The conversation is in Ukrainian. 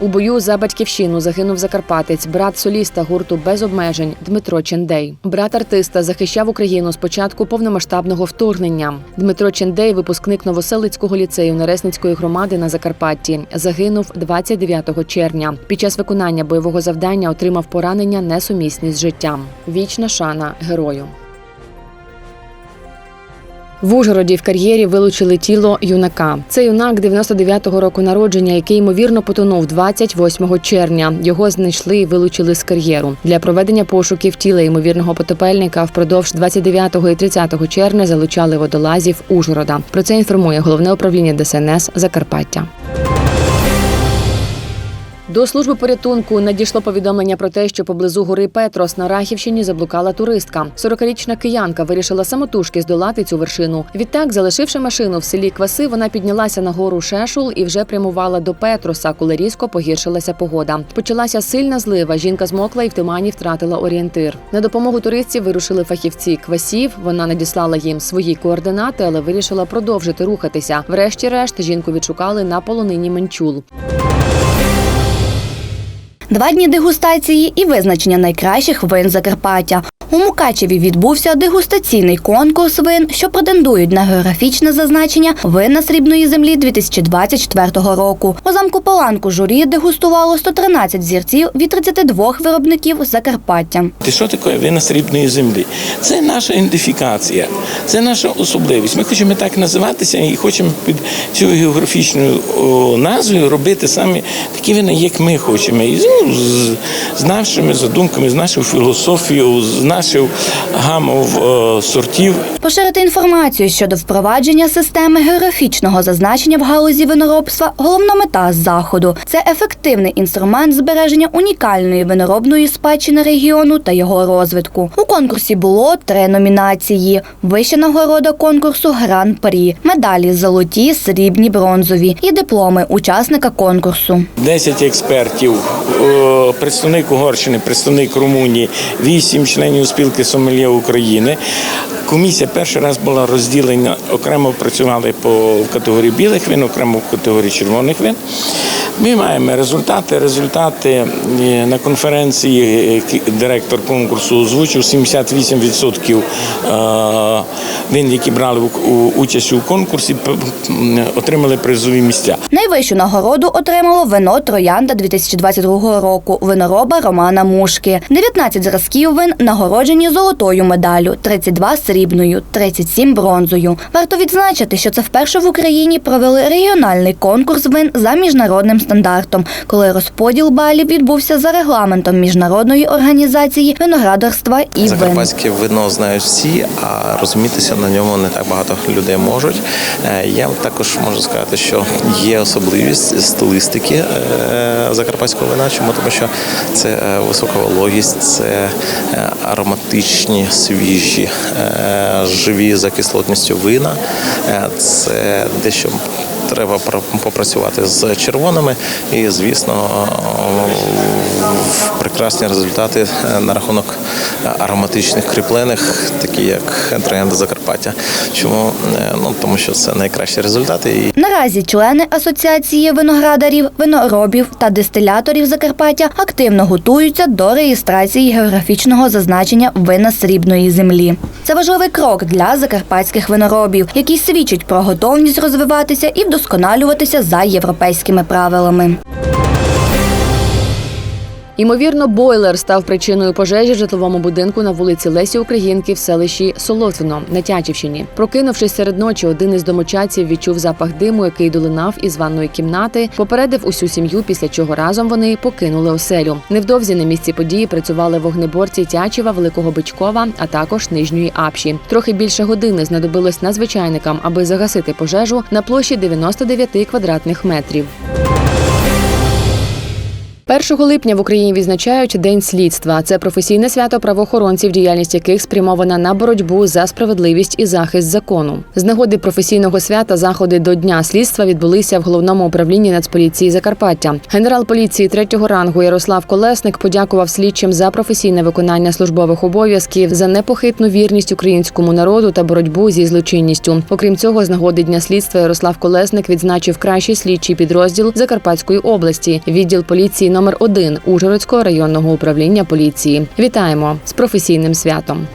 У бою за батьківщину загинув закарпатець, брат соліста гурту без обмежень Дмитро Чендей. Брат артиста захищав Україну з початку повномасштабного вторгнення. Дмитро Чендей, випускник Новоселицького ліцею Нересницької громади на Закарпатті, загинув 29 червня. Під час виконання бойового завдання отримав поранення несумісні з життям. Вічна шана герою. В Ужгороді в кар'єрі вилучили тіло юнака. Це юнак 99-го року народження, який ймовірно потонув 28 червня. Його знайшли і вилучили з кар'єру. Для проведення пошуків тіла ймовірного потопельника впродовж 29 і 30 червня залучали водолазів Ужгорода. Про це інформує головне управління ДСНС Закарпаття. До служби порятунку надійшло повідомлення про те, що поблизу гори Петрос на Рахівщині заблукала туристка. 40-річна киянка вирішила самотужки здолати цю вершину. Відтак, залишивши машину в селі Кваси, вона піднялася на гору Шешул і вже прямувала до Петроса, коли різко погіршилася погода. Почалася сильна злива. Жінка змокла і в тумані втратила орієнтир. На допомогу туристці вирушили фахівці квасів. Вона надіслала їм свої координати, але вирішила продовжити рухатися. Врешті-решт жінку відшукали на полонині Менчул. Два дні дегустації і визначення найкращих вин Закарпаття. У Мукачеві відбувся дегустаційний конкурс вин, що претендують на географічне зазначення вина срібної землі 2024 року. У замку Паланку журі дегустувало 113 зірців від 32 виробників Закарпаття. Ти що таке вина срібної землі? Це наша ідентифікація, це наша особливість. Ми хочемо так називатися і хочемо під цю географічною назвою робити саме такі вина, як ми хочемо. І ну, з, з нашими задумками, з нашою філософією, з нашою гамов сортів. Поширити інформацію щодо впровадження системи географічного зазначення в галузі виноробства головна мета заходу. Це ефективний інструмент збереження унікальної виноробної спадщини регіону та його розвитку. Конкурсі було три номінації: вища нагорода конкурсу Гран-прі, медалі золоті, срібні, бронзові і дипломи учасника конкурсу. 10 експертів, представник Угорщини, представник Румунії, 8 членів спілки Сомельє України. Комісія перший раз була розділена, окремо працювали по категорії білих вин, окремо в категорії червоних вин. Ми маємо результати. Результати е, на конференції е, директор конкурсу озвучив 78% е, вин, які брали участь у конкурсі, отримали призові місця. Найвищу нагороду отримало вино Троянда 2022 року винороба Романа Мушки. 19 зразків вин нагороджені золотою медаллю, 32 срібною, 37 бронзою. Варто відзначити, що це вперше в Україні провели регіональний конкурс вин за міжнародним стандартом, коли розподіл балів відбувся за регламентом міжнародної організації виноградарства і вин. Закарпатське вино знають всі, а розумітися на ньому не так багато людей можуть. Е, Я також можу сказати, що є особливість стилістики е, закарпатського вина. Чому? Тому що це е, висока вологість, це ароматичні, свіжі, живі за кислотністю вина. Е, Це дещо треба попрацювати з червоними і, звісно, прекрасні результати е, на рахунок ароматичних кріплених, такі як троянда Закарпаття. Чому? Е, Ну тому що це найкращі результати Наразі члени асоціації виноградарів, виноробів та дистиляторів Закарпаття активно готуються до реєстрації географічного зазначення вина срібної землі. Це важливий крок для закарпатських виноробів, який свідчить про готовність розвиватися і вдосконалюватися за європейськими правилами. Імовірно, бойлер став причиною пожежі в житловому будинку на вулиці Лесі Українки в селищі Солотвино на Тячівщині. Прокинувшись серед ночі, один із домочадців відчув запах диму, який долинав із ванної кімнати, попередив усю сім'ю, після чого разом вони покинули оселю. Невдовзі на місці події працювали вогнеборці Тячева, Великого Бичкова, а також Нижньої Апші. Трохи більше години знадобилось надзвичайникам, аби загасити пожежу на площі 99 квадратних метрів. 1 липня в Україні відзначають День слідства. Це професійне свято правоохоронців, діяльність яких спрямована на боротьбу за справедливість і захист закону. З нагоди професійного свята заходи до дня слідства відбулися в головному управлінні Нацполіції Закарпаття. Генерал поліції третього рангу Ярослав Колесник подякував слідчим за професійне виконання службових обов'язків, за непохитну вірність українському народу та боротьбу зі злочинністю. Окрім цього, з нагоди дня слідства Ярослав Колесник відзначив кращий слідчий підрозділ Закарпатської області, відділ поліції номер 1 Ужгородського районного управління поліції. Вітаємо з професійним святом.